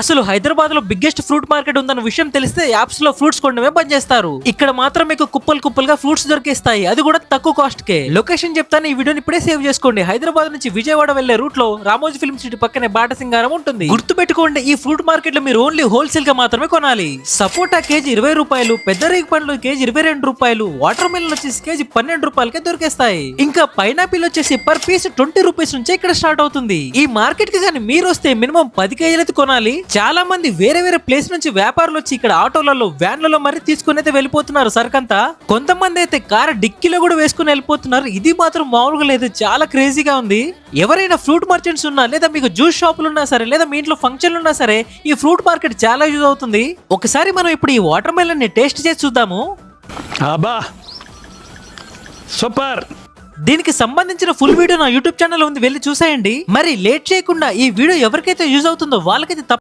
అసలు హైదరాబాద్లో biggest fruit market ఉందన్న విషయం తెలిస్తే యాప్స్లో ఫ్రూట్స్ కొనడమే బంద్ చేస్తారు. ఇక్కడ మాత్రం మీకు కుప్పలు కుప్పలుగా ఫ్రూట్స్ దొరికేస్తాయి. అది కూడా తక్కువ కాస్ట్ కే లొకేషన్ చెప్తాను ఈ వీడియోని ఇప్పుడే సేవ్ చేసుకోండి. హైదరాబాద్ నుంచి విజయవాడ వెళ్ళే రూట్లో రామోజీ ఫిల్మ్ సిటీ పక్కనే బాటసింగారం ఉంటుంది. గుర్తుపెట్టుకోండి ఈ ఫ్రూట్ మార్కెట్లో మీరు ఓన్లీ హోల్సేల్గా మాత్రమే కొనాలి. సపోటా కేజీ ఇరవై రూపాయలు పెద్ద రేగి పండ్లు కేజీ ఇరవై రెండు రూపాయలు వాటర్ మిల్ వచ్చేసి కేజీ పన్నెండు రూపాయలకే దొరికేస్తాయి. ఇంకా పైనాపిల్ వచ్చేసి పర్ పీస్ ట్వంటీ రూపీస్ నుంచే ఇక్కడ స్టార్ట్ అవుతుంది. ఈ మార్కెట్కి కానీ మీరు వస్తే మినిమం పది కేజీలైతే కొనాలి. చాలా మంది వేరే వేరే ప్లేస్ నుంచి వ్యాపారులు వచ్చి ఇక్కడ ఆటోలలో వ్యాన్లలో మరి తీసుకుని అయితే వెళ్ళిపోతున్నారు సరుకంతా. కొంతమంది అయితే కార్ డిక్కీలో కూడా వేసుకుని వెళ్ళిపోతున్నారు. ఇది మాత్రం మామూలుగా లేదు. చాలా క్రేజీగా ఉంది. ఎవరైనా ఫ్రూట్ మర్చెంట్స్ ఉన్నా లేదా మీకు జ్యూస్ షాపులు ఉన్నా సరే లేదా మీ ఇంట్లో ఫంక్షన్లు ఉన్నా సరే ఈ ఫ్రూట్ మార్కెట్ చాలా యూజ్ అవుతుంది. ఒకసారి మనం ఇప్పుడు ఈ వాటర్ మెలన్ని టేస్ట్ చేసి చూద్దాము. అబ్బా! సూపర్! దీనికి సంబంధించిన ఫుల్ వీడియో నా యూట్యూబ్ ఛానల్ ఉంది. వెళ్ళి చూసేయండి. మరి లేట్ చేయకుండా ఈ వీడియో ఎవరికైతే యూజ్ అవుతుందో వాళ్ళకైతే తప్ప